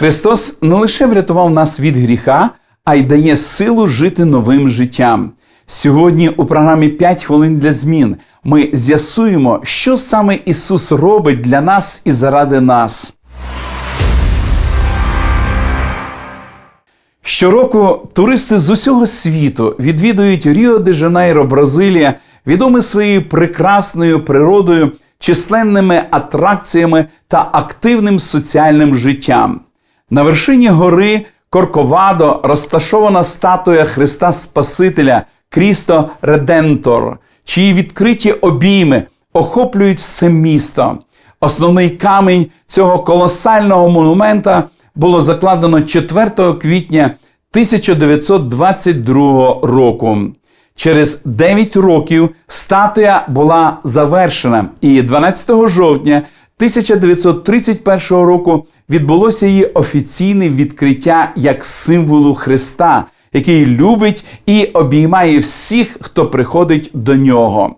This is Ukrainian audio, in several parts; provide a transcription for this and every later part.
Христос не лише врятував нас від гріха, а й дає силу жити новим життям. Сьогодні у програмі «5 хвилин для змін ми з'ясуємо, що саме Ісус робить для нас і заради нас. Щороку туристи з усього світу відвідують Ріо де Жанейро, Бразилія, відомі своєю прекрасною природою, численними атракціями та активним соціальним життям. На вершині гори Корковадо розташована статуя Христа Спасителя Крісто Редентор, чиї відкриті обійми охоплюють все місто. Основний камінь цього колосального монумента було закладено 4 квітня 1922 року. Через 9 років статуя була завершена, і 12 жовтня 1931 року відбулося її офіційне відкриття як символу Христа, який любить і обіймає всіх, хто приходить до нього.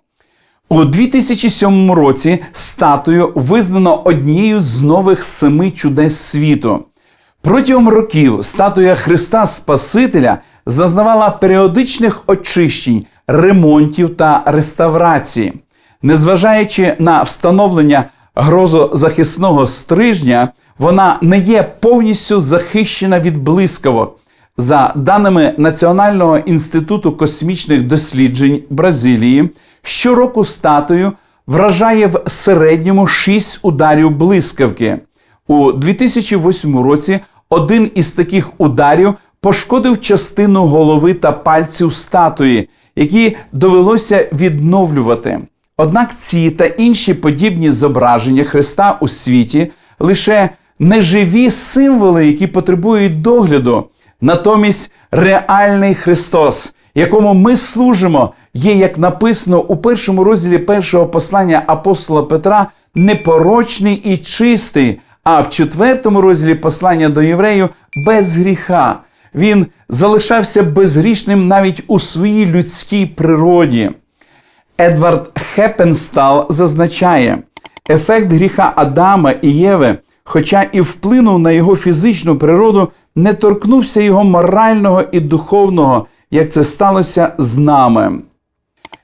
У 2007 році статую визнано однією з нових семи чудес світу. Протягом років статуя Христа Спасителя зазнавала періодичних очищень, ремонтів та реставрації. Незважаючи на встановлення грозозахисного стрижня, вона не є повністю захищена від блискавок. За даними Національного інституту космічних досліджень Бразилії, щороку статую вражає в середньому 6 ударів блискавки. У 2008 році один із таких ударів пошкодив частину голови та пальців статуї, які довелося відновлювати. Однак ці та інші подібні зображення Христа у світі лише неживі символи, які потребують догляду. Натомість реальний Христос, якому ми служимо, є, як написано у першому розділі першого послання апостола Петра, непорочний і чистий, а в четвертому розділі послання до євреїв без гріха. Він залишався безгрішним навіть у своїй людській природі. Едвард Хеппенстал зазначає, ефект гріха Адама і Єви, хоча і вплинув на його фізичну природу, не торкнувся його морального і духовного, як це сталося з нами.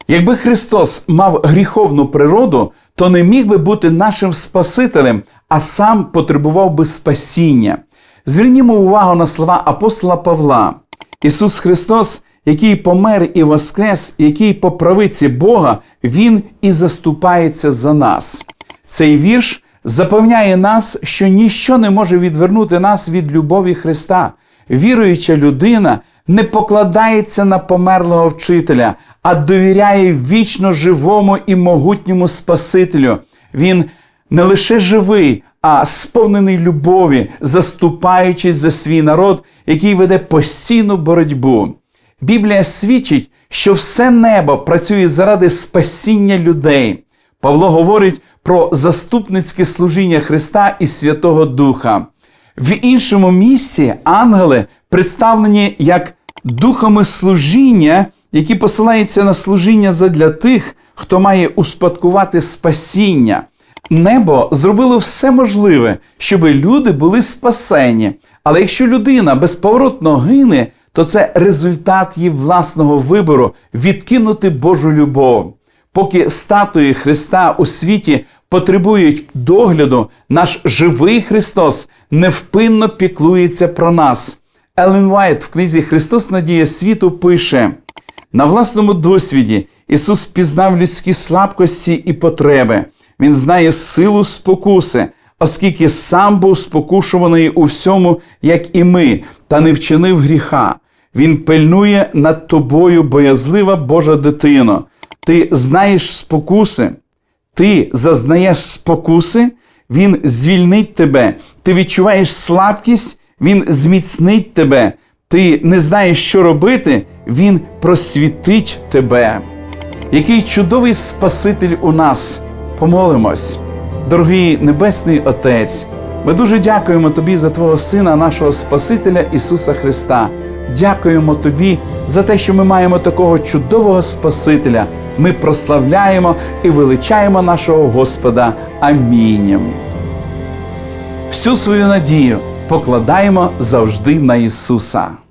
Якби Христос мав гріховну природу, то не міг би бути нашим Спасителем, а сам потребував би спасіння. Звернімо увагу на слова апостола Павла. Ісус Христос, який помер і воскрес, який по правиці Бога, Він і заступається за нас. Цей вірш запевняє нас, що ніщо не може відвернути нас від любові Христа. Віруюча людина не покладається на померлого вчителя, а довіряє вічно живому і могутньому Спасителю. Він не лише живий, а сповнений любові, заступаючись за свій народ, який веде постійну боротьбу. Біблія свідчить, що все небо працює заради спасіння людей. Павло говорить про заступницьке служіння Христа і Святого Духа. В іншому місці ангели представлені як духами служіння, які посилаються на служіння задля тих, хто має успадкувати спасіння. Небо зробило все можливе, щоб люди були спасені. Але якщо людина безповоротно гине, то це результат її власного вибору відкинути Божу любов. Поки статуї Христа у світі потребують догляду, наш живий Христос невпинно піклується про нас. Елен Вайт в книзі Христос Надія світу пише: на власному досвіді Ісус пізнав людські слабкості і потреби. Він знає силу спокуси, оскільки сам був спокушуваний у всьому, як і ми, та не вчинив гріха. Він пильнує над тобою, боязлива Божа дитино. Ти знаєш спокуси, ти зазнаєш спокуси, Він звільнить тебе, ти відчуваєш слабкість, Він зміцнить тебе, ти не знаєш, що робити, Він просвітить тебе. Який чудовий Спаситель у нас! Помолимось, дорогий Небесний Отець. Ми дуже дякуємо Тобі за Твого Сина, нашого Спасителя Ісуса Христа. Дякуємо Тобі за те, що ми маємо такого чудового Спасителя. Ми прославляємо і величаємо нашого Господа. Амінь. Всю свою надію покладаємо завжди на Ісуса.